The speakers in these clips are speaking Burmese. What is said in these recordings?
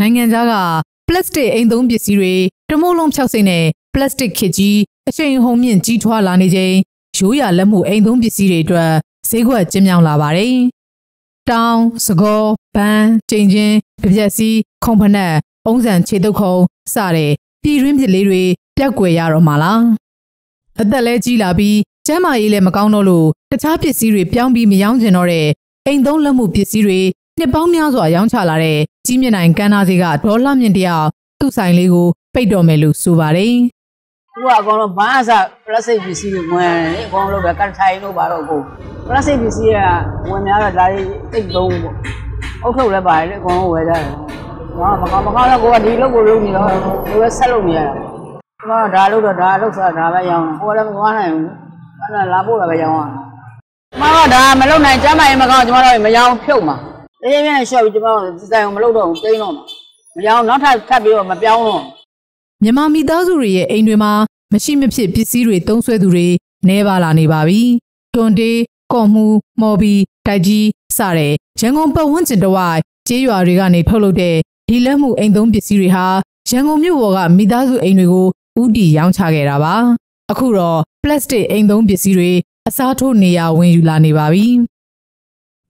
နိုင်ငံခြားကပလတ်စတစ်အိမ်သုံးပစ္စည်းတွေတမိုးလုံးဖြောက်စိမ့်တဲ့ပလတ်စတစ်ခစ်ကြီးအချိန်ဟုန်မြင့်ကြီးထွားလာနေချိန်ရိုးရာလက်မှုအိမ်သုံးပစ္စည်းတွေအတွက်ဈေးကွက်ကျဉ်းမြောင်းလာပါတယ်။တောင်စကောဘန်းကျင်းချင်းကြပြက်စီခုံဖနက်အုံးစံခြေတုပ်ခုံစတဲ့ပြည်တွင်းပစ်လေးတွေပြက်ကွယ်ရတော့မှာလား။အသက်လဲကြီးလာပြီးကျမ်းမာရေးလည်းမကောင်းတော့လို့တခြားပစ္စည်းတွေပြောင်းပြီးမရောင်းကျင်တော့တဲ့အိမ်သုံးလက်မှုပစ္စည်းတွေ နှစ်ပေါင်းများစွာရောင်းချလာတဲ့ကြီးမြင့်နိုင်ကမ်းနားစီကဒေါ်လာမြင့်တယောက်သူ့ဆိုင်လေးကိုပိတ်တော်မယ်လို့ဆိုပါတယ်သူကအကောင်လုံးဘာအစပလတ်စတစ်ပစ္စည်းတွေဝင်တယ်လေအကောင်လုံးပဲကတ်ထိုင်လို့ပါတော့ကိုပလတ်စတစ်ပစ္စည်းကဝင်များတော့ဒါတွေတိတ်သုံးပေါ့အုတ်ထုတ်လည်းပါတယ်လေအကောင်လုံးဝယ်ကြတယ်ဘာမကောင်းမကောင်းတော့ကိုကဒီလုတ်ကိုလုတ်နေတော့ဒီပဲဆက်လုပ်နေရတာဒီမှာဒါလုတ်တော့ဒါလုတ်စားဒါပဲရောင်းတယ်ကိုကလည်းမသွားနိုင်ဘူးအဲ့ဒါလာဖို့လည်းပဲရောင်းရမကဒါမလုတ်နိုင်ကျမ်းမာရင်မကောင်းကျွန်တော်တို့မရောင်းဖြုတ်မှာ တကယ်ပြန်ရှော့ပြီးကျွန်တော်တို့ဒီတိုင်ကိုမလုတ်တော့ဘူးတင်းတော့မှာမရောင်းနောက်ထပ်ထပ်ပြီးတော့မပြောင်းတော့မြန်မာမိသားစုတွေရဲ့အိမ်တွေမှာမရှိမဖြစ်ပစ္စည်းတွေသုံးဆွဲသူတွေနှဲပါလာနေပါပြီ။တွန်တေးကော့မှုမော်ဘီတိုက်ကြီးစတဲ့ရန်ကုန်ပတ်ဝန်းကျင်တစ်ဝိုက်ကျေးရွာတွေကနေထုတ်လုပ်တဲ့ဒီလက်မှုအိမ်သုံးပစ္စည်းတွေဟာရန်ကုန်မြို့ပေါ်ကမိသားစုအိမ်တွေကိုဥတီရောင်းချခဲ့တာပါ။အခုတော့ပလတ်စတစ်အိမ်သုံးပစ္စည်းတွေအစားထိုးနေရဝင်ယူလာနေပါပြီ။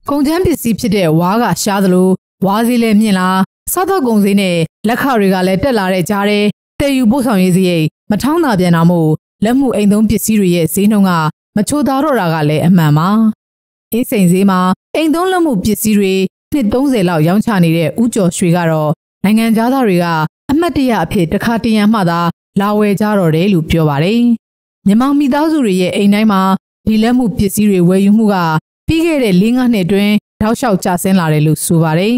ကုန်ကျန်းပစ္စည်းဖြစ်တဲ့ဝါးကရှားသလိုဝါးစည်းလည်းမြင့်လာစားသောက်ကုန်စည်နဲ့လက်ခတွေကလည်းတက်လာတဲ့ကြားထဲတည်ယူပို့ဆောင်ရေးစရိတ်မထောင်းတာပြန်တာမို့လက်မှုအိမ်သုံးပစ္စည်းတွေရဲ့ဈေးနှုန်းကမချိုသားတော့တာကလည်းအမှန်ပါအင်းစိန်ဈေးမှာအိမ်သုံးလက်မှုပစ္စည်းတွေနှစ်30လောက်ရောင်းချနေတဲ့ဥကျော်ရွှေကတော့နိုင်ငံသားတွေကအမှတ်တရအဖြစ်တစ်ခါတရံမှသာလာဝယ်ကြတော့တယ်လို့ပြောပါတယ်မြန်မာမိသားစုတွေရဲ့အိမ်တိုင်းမှာဒီလက်မှုပစ္စည်းတွေဝယ်ယူမှုက ပြီးခဲ့တဲ့၄-၅နှစ်အတွင်းတောက်လျှောက်ကျဆင်းလာတယ်လို့ဆိုပါတယ်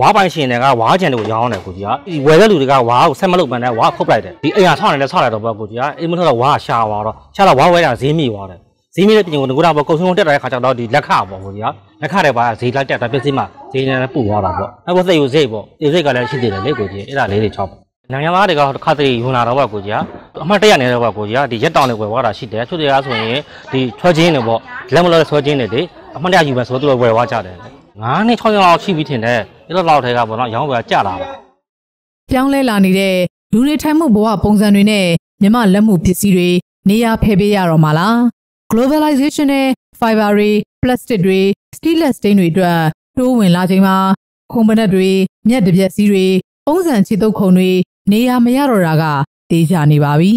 ဝါပိုင်ရှင်တွေကဝါကြံတွေကိုရောင်းတယ်ကိုကြီးကဒီဝယ်တဲ့လူတွေကဝါကိုဆက်မလုပ်ပန်တဲ့ဝါခုတ်ပလိုက်တယ်ဒီအိမ်ဟာဆောင်းနေလဲဆောင်းလိုက်တော့ပေါ့ကိုကြီးကအိမ်မထွက်တော့ဝါရှာသွားတော့ရှာတော့ဝါဝဲတာဈေးမိသွားတယ်ဈေးမိတဲ့ပြင်ကိုငကူတာပေါ့ကုံဆုံးတက်တဲ့ခါကျတော့ဒီလက်ခပေါ့ကိုကြီးကလက်ခတဲ့ဘာဈေးလိုက်တက်တာပစ္စည်းမှဈေးနဲ့ပူသွားတာပေါ့အဲ့ဘောစိတ်ကိုစိတ်ပေါ့ဒီစိတ်ကလည်းရှိသေးတယ်လေကိုကြီးအဲ့ဒါလေးတွေချောက်နိုင်ငံသားတွေကခါတည်းယူလာတော့ပေါ့ကိုကြီးက အမှတ်တရနေတော့ပေါ့ကိုကြီးကဒီရက်တောင်တွေဝယ်သွားတာရှိတယ်သူတွေကဆိုရင်ဒီချွဲချင်းတွေပေါ့လက်မလို့ဆွဲချင်းတွေလေအမှတ်တရယူမယ်ဆိုတော့သူတို့ဝယ်သွားကြတယ်ငါးနှစ်6ရက်လောက်ရှိပြီထင်တယ်အဲ့လိုလောက်ထဲကပေါ့နော်ရောင်းဝယ်ကြလာပါပြောင်းလဲလာနေတဲ့လူနေထိုင်မှုဘဝပုံစံတွေနဲ့မြမလက်မှုပစ္စည်းတွေနေရာဖယ်ပေးရတော့မှာလား globalization နဲ့ fiber တွေ plastic တွေ steeless stain တွေအတွက်တိုးဝင်လာချိန်မှာခုံပနက်တွေမြက်တပြက်စီးတွေပုံစံခြေတုပ်ခုံတွေနေရာမရတော့တာက တေးချနေပါပြီ